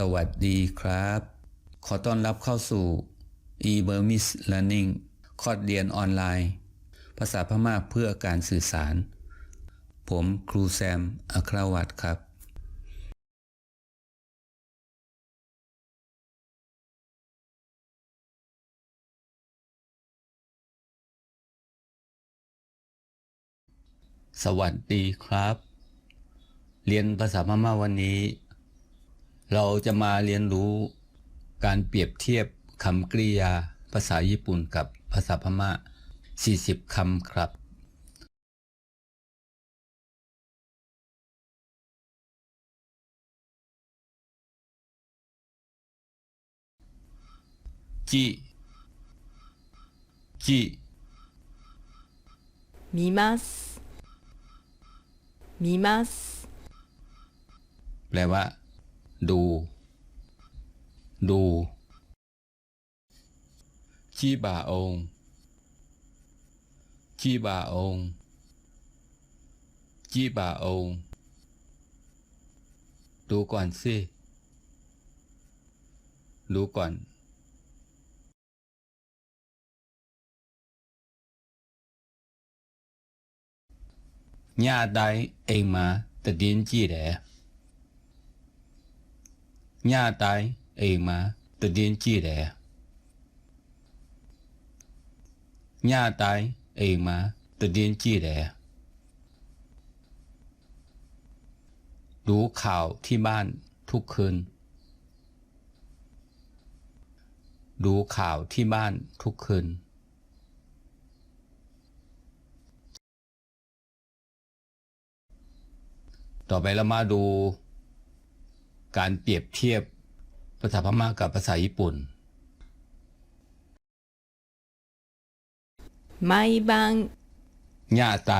สวัสดีครับ ขอต้อนรับเข้าสู่ e-Burmese Learning คอร์สเรียนออนไลน์ ภาษาพม่าเพื่อการสื่อสาร ผมครูแซม อัครวัตรครับ สวัสดีครับ เรียนภาษาพม่าวันนี้ เราจะมาเรียนรู้การเปรียบเทียบคำกริยา ภาษาญี่ปุ่นกับภาษาพม่า 40 คำครับจีจีมีมัสมีมัสแปลว่า ดูดูจีบาองจีบาองจีบาองดูก่อนสิดูก่อน ညတိုင်းအိမ်မှာတည်င်းကြည့်တယ်ညတိုင်းအိမ်မှာတည်င်းကြည့်တယ်ညတိုင်းအိမ်မှာတည်င်းကြည့်တယ်ดูข่าวที่บ้านทุกคืน ดูข่าวที่บ้านทุกคืน ต่อไปเรามาดู การเปรียบเทียบภาษาพม่ากับภาษาญี่ปุ่น 毎晩 ย่าไต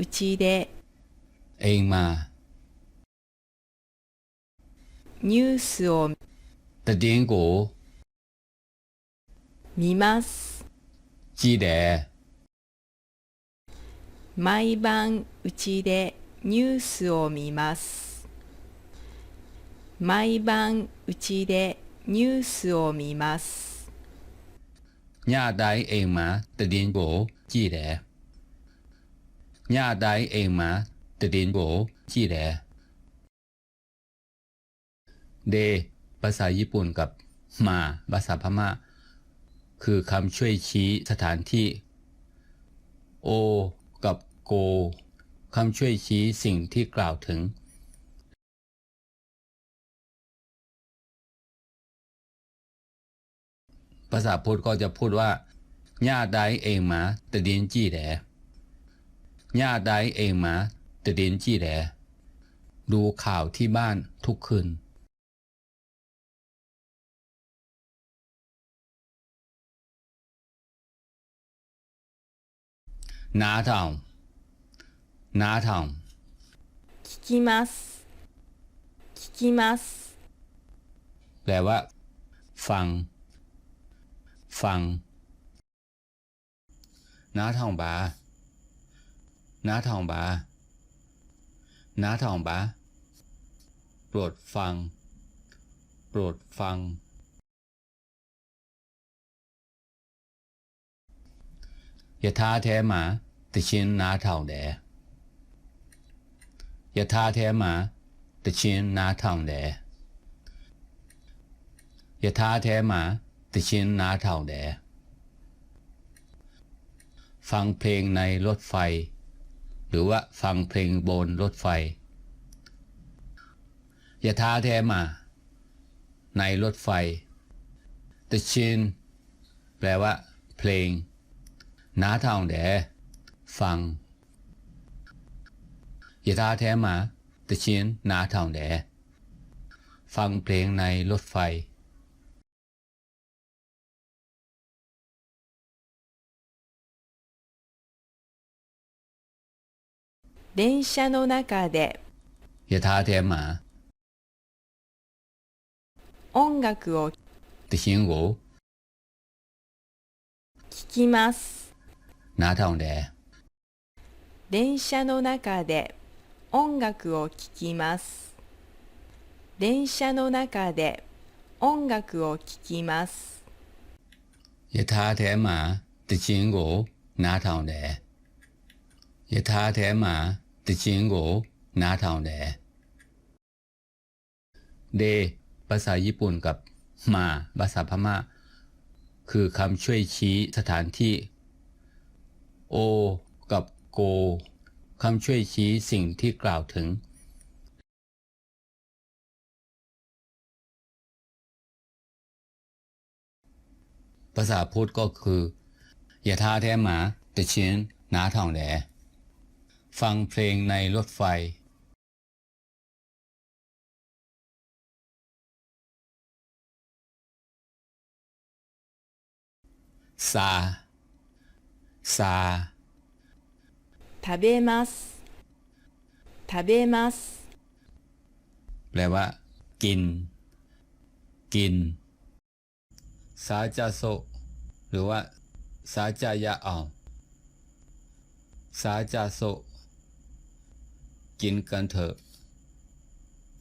うちで เองมา ニュースを ตะเดียงโก 見ます จีแด 毎晩うちで ニュースを見ます毎晩うちでニュースを見ます ย่าไดเองมาตะเดียงโกจีแดย่าไดเองมาตะเดียงโกจีแดเด ภาษาญี่ปุ่นกับมา ภาษาพม่า คือคำช่วยชี้สถานที่ โอ กับโก คำช่วยชี้สิ่งที่กล่าวถึงภาษาพุทธก็จะพูดว่าย่าได้เองมาตะเดียนจี้แหลย่าได้เองมาตะเดียนจี้แหลดูข่าวที่บ้านทุกคืนน้าทองน้า ทอง 聞きます聞きます แปลว่า ฟัง ฟัง น้าทองบา น้าทองบา น้าทองบา โปรดฟัง โปรดฟัง อย่าท้าแท้หมาแต่ชินน้าทองแดอย่าท้าแท้ หมาแต่ชินน้าทองแดยถาแท้หมาติชินนาท่าแดฟังเพลงในรถไฟ หรือว่าฟังเพลงบนรถไฟยถาแท้หมา ในรถไฟติชินแปลว่า เพลง นาท่าแดฟัง ยถาแท้หมาติชินนาเท่าแด ฟังเพลงในรถไฟ 電車の中で อย่าท้าแท้หมา 音楽を ติชิงโก 聴きます。 น้าทองแด 電車の中で 音楽を聴きます。電車の中で音楽を聴きます。 ยถาแท้หมาตะชิงโกนาทองแดยถาแท้หมาตะชิงโกนาทองแดเด ภาษาญี่ปุ่นกับหมาภาษาพม่า คือคำช่วยชี้สถานที่ โอ กับโก คำช่วยชี้สิ่งที่กล่าวถึงภาษาพุทธก็คือ อย่าท้าแท้หมาแต่ชิ้นหนาทองแหลฟังเพลงในรถไฟ ซา ซา 食べます。食べます。 แปลว่า กิน กิน ซาจาโซ หรือว่า ซาจายะเอาซาจาโซ กินกันเถอะ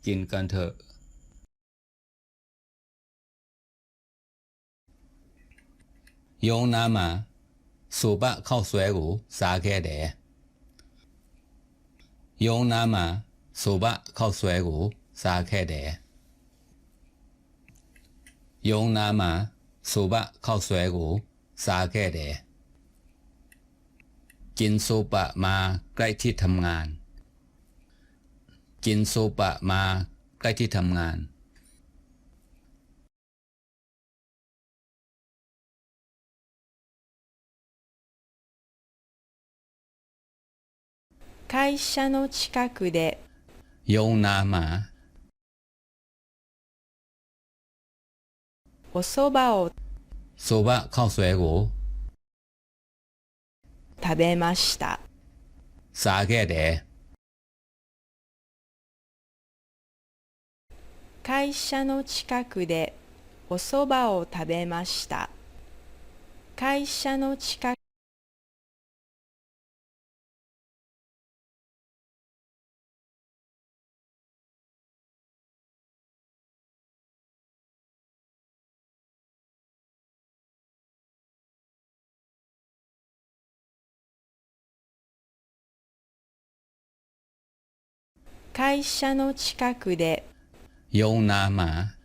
กินกันเถอะ โยงนามา สูบะเข้าสวยหูสาแค่แด โยงนามาสูบะเข้าสวยหูสาแค่เดโยงนามาสูบะเข้าสวยหูสาแค่เดกินสูบะมาใกล้ที่ทำงาน กินสูบะมาใกล้ที่ทำงาน 会社の近くで โยงนามา お蕎麦を สูบะเข้าสวยหู 食べました。 สาแค่แด 会社の近くでお蕎麦を食べました。会社の近く 会社の近くで โยงนามา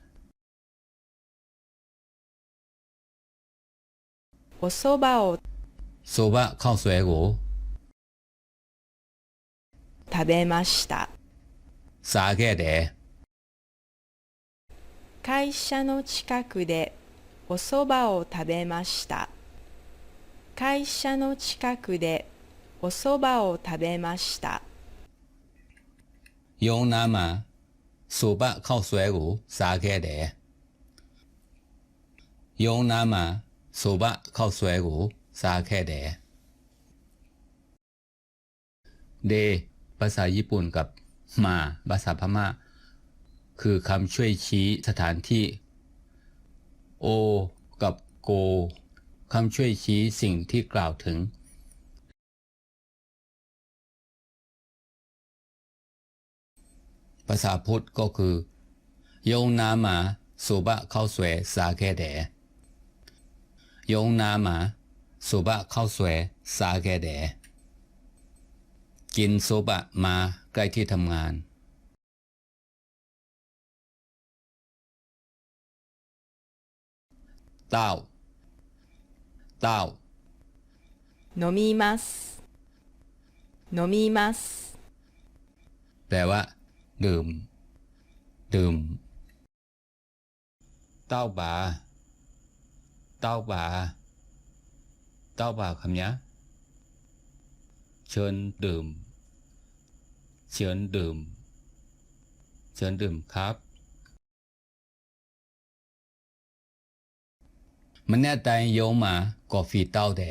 お蕎麦を สูบะเข้าสวยหู 食べました。 สาแค่แด 会社の近くでお蕎麦を食べました。会社の近くでお蕎麦を食べました。 ยงนามาสูบะเข้าสวยหูสาแค่แดโยงนามาสูบะเข้าสวยหูสาแค่แดเดภาษาญี่ปุ่นกับมาภาษาพม่า คือคำช่วยชี้สถานที่ โอ กับโกคำช่วยชี้สิ่งที่กล่าวถึง ภาษาพุทธก็คือ โยงนามาสุบะเข้าสวยสาแค่แดโยงนามาสุบะเข้าสวยสาแค่แดกินสุบะมาใกล้ที่ทำงาน เต้า เต้า 飲みます。飲みます。 แปลว่า ดื่ม ดื่ม เต้าบา เต้าบา เต้าบาคำนี้เชิญดื่ม เชิญดื่ม เชิญดื่มครับ มันแน่ใจโยมากาแฟเต้าแด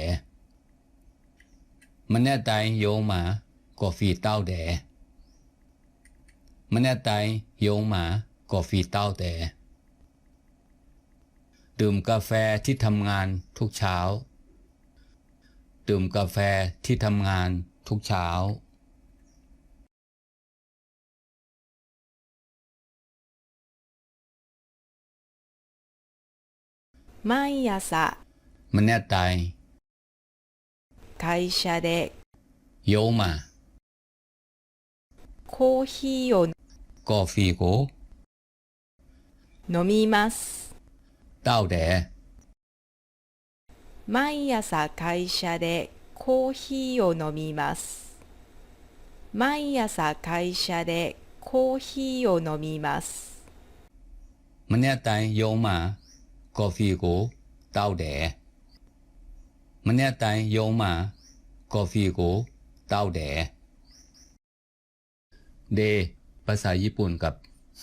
มันแน่ใจโยมากาแฟเต้าแด มันแတိုင်းယုံမှာကော်ဖီတောดื่มกาแฟที่ทำงานทุกเช้า ดื่มกาแฟที่ทำงานทุกเช้า毎朝มันแน่ใจ会社で夜間コーヒーを飲コーヒーを飲みます。따오毎朝会社でコーヒーを飲みます。毎朝会社でコーヒーを飲みます。문ー따이요ー커피고 따오데 문야ー이요마ー피ー따오데 네 ภาษาญี่ปุ่นกับ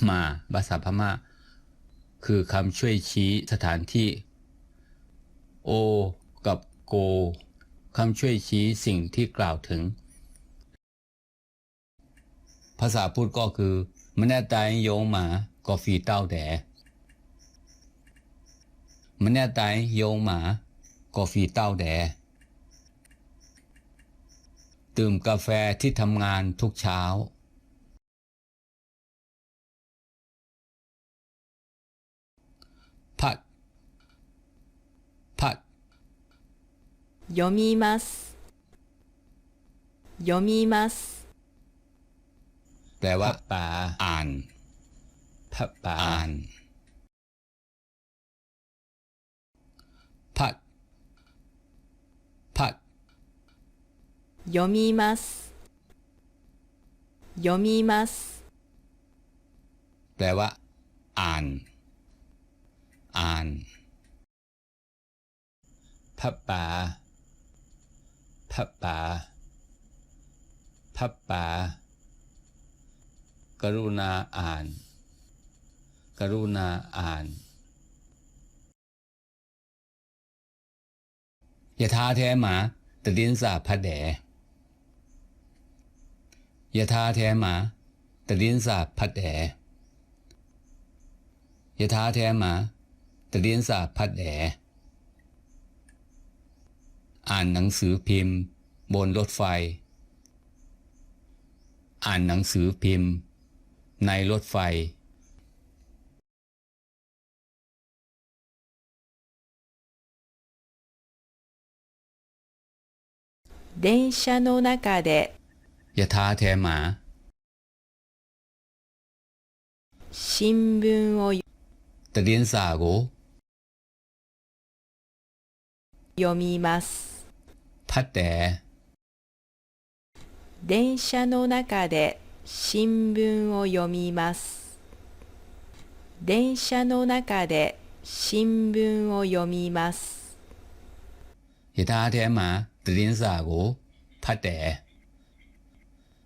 มาภาษาพม่า คือคำช่วยชี้สถานที่ โอ กับโกคำช่วยชี้สิ่งที่กล่าวถึง ภาษาพูดก็คือมันแน่ใจโยมากาแฟเต้าแดมันแน่ใจโยมากาแฟเต้าแดดื่มกาแฟที่ทำงานทุกเช้า พัด พัด 読みます。読みます。 แปลว่าป่าอ่านพระป่าอ่าน พัด พัด 読みます。読みます。 แปลว่า อ่าน อ่านพระป่า พระป่าพระป่ากรุณาอ่าน กรุณาอ่านยถาแท้หมาตะดินสาพัดแดยถาแท้หมาตะดินสาพัดแดยถาแท้หมาตะดินสาพัดแด อ่านหนังสือพิมพ์ บนรถไฟ อ่านหนังสือพิมพ์ ในรถไฟ 電車の中で ยถาแท้หมา 新聞を ตะดินสาโก 読みます。 พัดแด 電車の中で新聞を読みます。電車の中で新聞を読みます。 ยถาแท้หมาตะดินสาโกพัดแด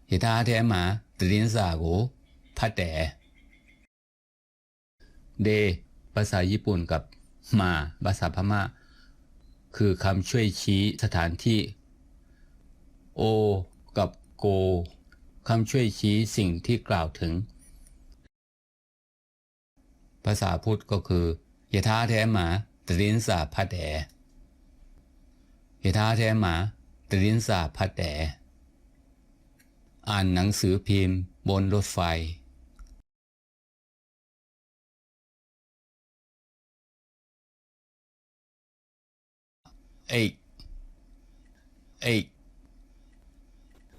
ยถาแท้หมาตะดินสาโกพัดแดเด ภาษาญี่ปุ่นกับมา ภาษาพม่า คือคำช่วยชี้สถานที่ โอ กับโกคำช่วยชี้สิ่งที่กล่าวถึง ภาษาพุทธก็คือยถาแท้หมาตะดินสาพัดแดยถาแท้หมาตรินสาพัดแดอ่านหนังสือพิมพ์บนรถไฟ เอกเอก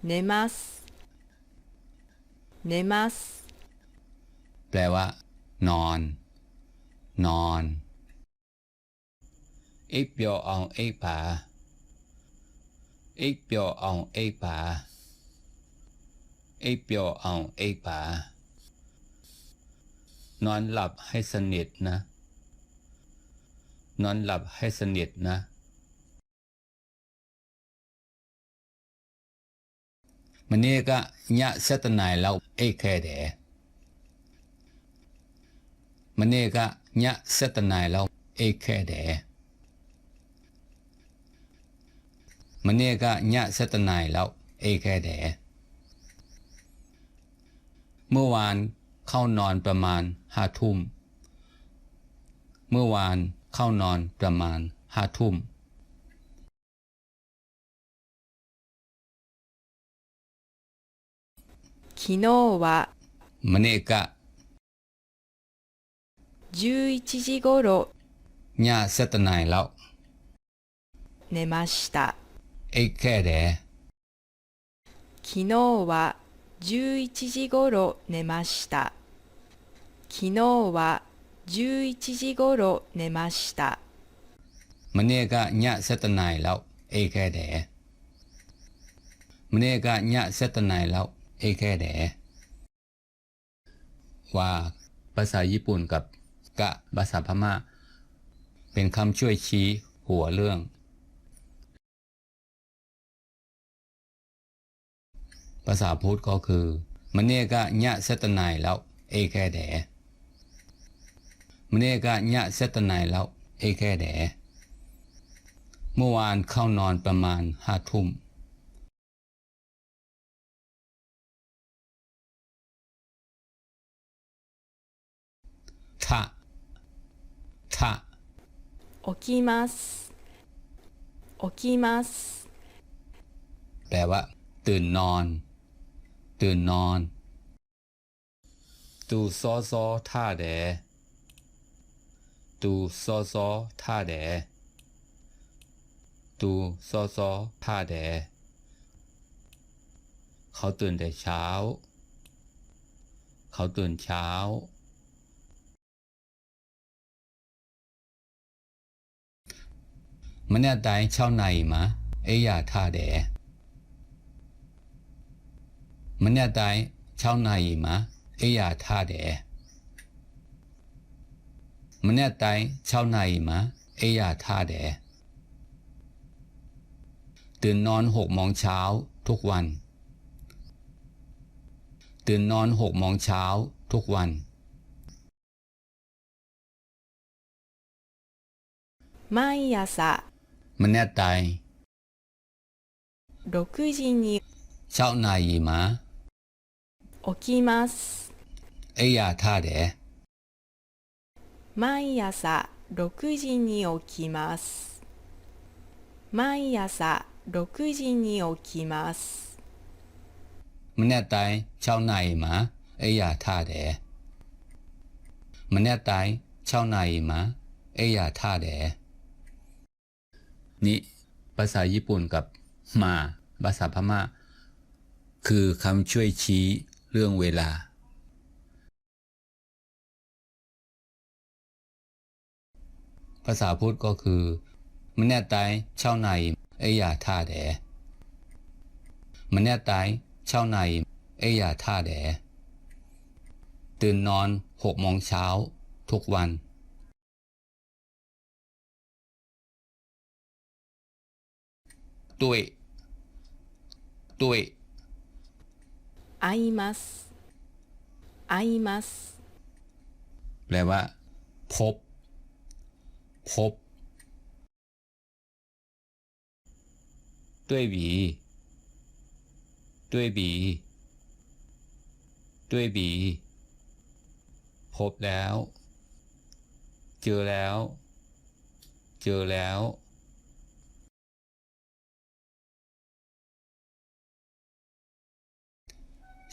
寝ます。寝ます。 แปลว่า นอน นอนเอกเปียวเอาเอกผาเอกเปียวเอาเอกผาเอกเปียวเอาเอกผานอนหลับให้สนิทนะ นอนหลับให้สนิทนะ มันนี่ก็ยะเสตนายเราเอกแค่เดมันนี่ก็ยะเสตนายเราเอกแค่เดมันนี่ก็ยะเสตนายเราเอกแค่เดเมื่อวานเข้านอนประมาณห้าทุ่ม เมื่อวานเข้านอนประมาณห้าทุ่ม 昨日は胸か11時ごろにゃせたない寝ました。昨日は十一時ごろ寝ました。昨日は11時ごろ寝ました。胸がにゃせたないらえけで胸がにゃせたないら เอแค่แดว่าภาษาญี่ปุ่นกับกะภาษาพม่า เป็นคำช่วยชี้หัวเรื่อง ภาษาพุทธก็คือ มันเนกะยะเซตนายแล้ว เอแค่แดมันเนกะยะเซตนายแล้ว เอแค่แดเมื่อวานเข้านอนประมาณห้าทุ่ม ถ้า ถ้า 起きます起きます แปลว่า ตื่นนอน ตื่นนอน ตูซอซอท่าแดตูซอซอท่าแดตูซอซอท่าแดเขาตื่นแต่เช้า เขาตื่นเช้า มันเนี่ยตายเช้าในมาเอยาท่าแด မနေ့တိုင်း6နာရီမှာအိယာထားတယ်မနေ့တိုင်း6နာရီမှာအိယာထားတယ်ตื่นนอน6โมงเช้าทุกวัน ตื่นนอน6โมงเช้าทุกวัน 毎朝 胸大。六時に。朝内ま。起きます。えやたで。毎朝六時に起きます。毎朝六時に起きます。胸大朝内ま。えやたで。胸大朝内ま。えやたで。 นิภาษาญี่ปุ่นกับมาภาษาพม่า คือคำช่วยชี้เรื่องเวลา ภาษาพุทธก็คือมันแน่ตายเช่าในเอยาท่าแดมันแน่ตายเช่าในเอยาท่าแดตื่นนอนหกโมงเช้าทุกวัน ด้วย ด้วย 会います会います แปลว่า พบ พบ ด้วยบี ด้วยบี ด้วยบี พบแล้ว เจอแล้ว เจอแล้ว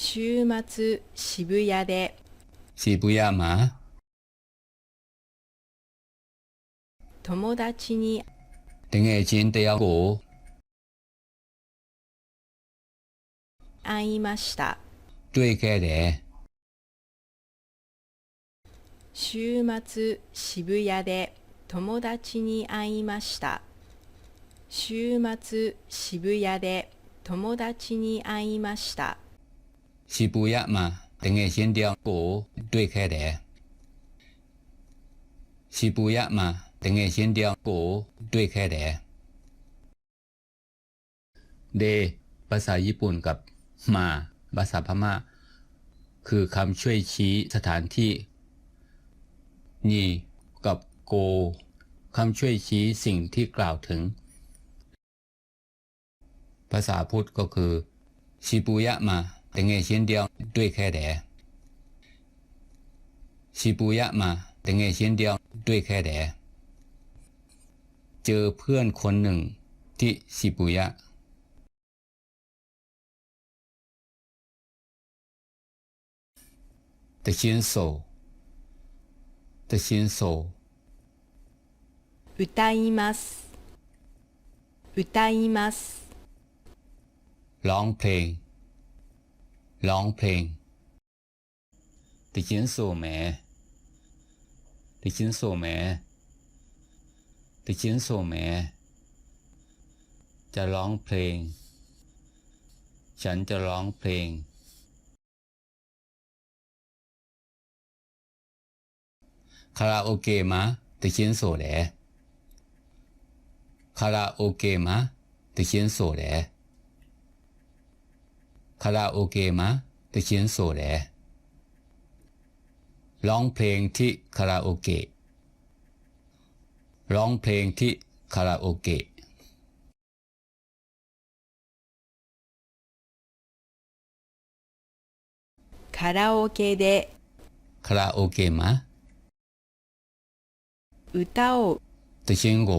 週末渋谷で。渋谷ま友達に。등에진대하会いました。对开的週末渋谷で。友達に会いました。週末渋谷で。友達に会いました。 ชิบุยะมาแต่เงยเชีนเดียวโกด้วยแค่แดชิบุยะมาแต่เงยเชีนเดียวโกด้วยแค่แดเดภาษาญี่ปุ่นกับมาภาษาพม่า คือคำช่วยชี้สถานที่นีกับโกคำช่วยชี้สิ่งที่กล่าวถึง ภาษาพุทธก็คือ ชิบุยะมา แต่ไงเช่นเดียวด้วยแค่แดชิบุยะมาแต่ไงเช่นเดียวด้วยแค่แดเจอเพื่อนคนหนึ่งที่ชิบุยะ 的新手的新手歌います歌います ร้องเพลง ร้องเพลงติชิ้นสูแม่ติชิ้นสูแม่ติชิ้นสูแม่จะร้องเพลง ฉันจะร้องเพลง คาราโอเกะมะติชิ้นสูแหลคาราโอเกะมะติชิ้นสูแหล คาราโอเกะมาแต่ชิ้นโซแหลร้องเพลงที่คาราโอเกะร้องเพลงที่คาราโอเกะ カラオケで คาราโอเกะมา 歌を แต่ชิ้นโก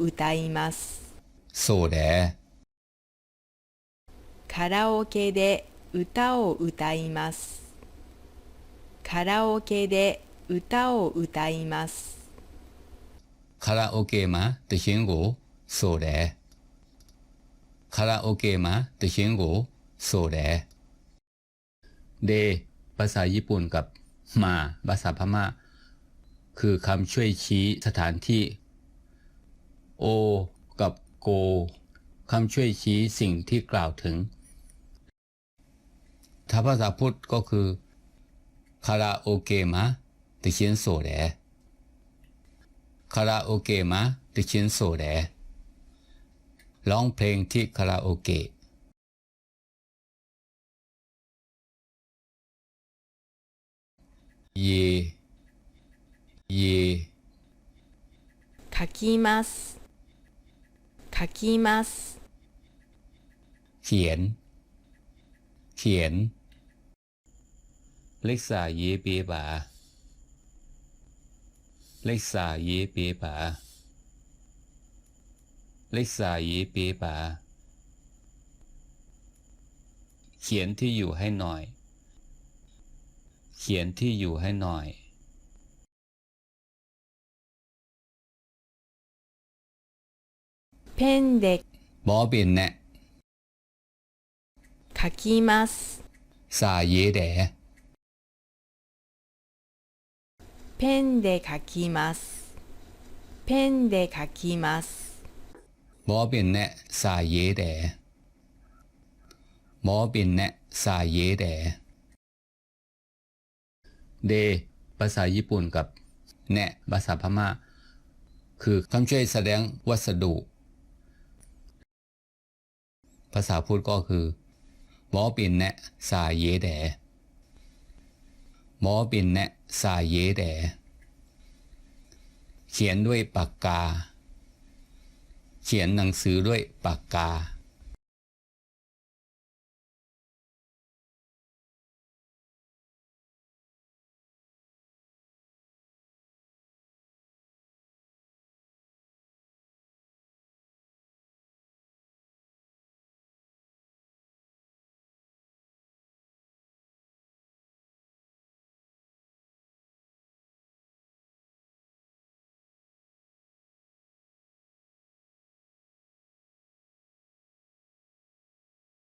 歌います โซแหล カラオケで歌を歌いますカラオケで歌を歌います คาราโอเกะมาแต่ชิ้นโกโซแหลคาราโอเกะมาแต่ชิ้นโกโซแหลเด ภาษาญี่ปุ่นกับมาภาษาพม่า คือคำช่วยชี้สถานที่ โอ กับโกคำช่วยชี้สิ่งที่กล่าวถึง ถ้าภาษาพุทธก็คือคาราโอเกะมาติชินโซแหลคาราโอเกะมาติชินโซแหลร้องเพลงที่คาราโอเกะ เย เย 書きます書きます เขียน เขียน เลขสาเยเปียบา เลขสาเยเปียบา เลขสาเยเปียบา เขียนที่อยู่ให้หน่อย เขียนที่อยู่ให้หน่อย ペンで บอเป็นแนะ 書きます สาเย ペンで書きますペンで書きます บอเป็นแนะสาเยแดบอเป็นแนะสาเยแด เด ภาษาญี่ปุ่นกับ แนะ ภาษาพม่า คือคำช่วยแสดงวัสดุ ภาษาพูดก็คือ หมอปินแนะสาเยแดหมอปินแนะ สาเยแด เขียนด้วยปากกา เขียนหนังสือด้วยปากกา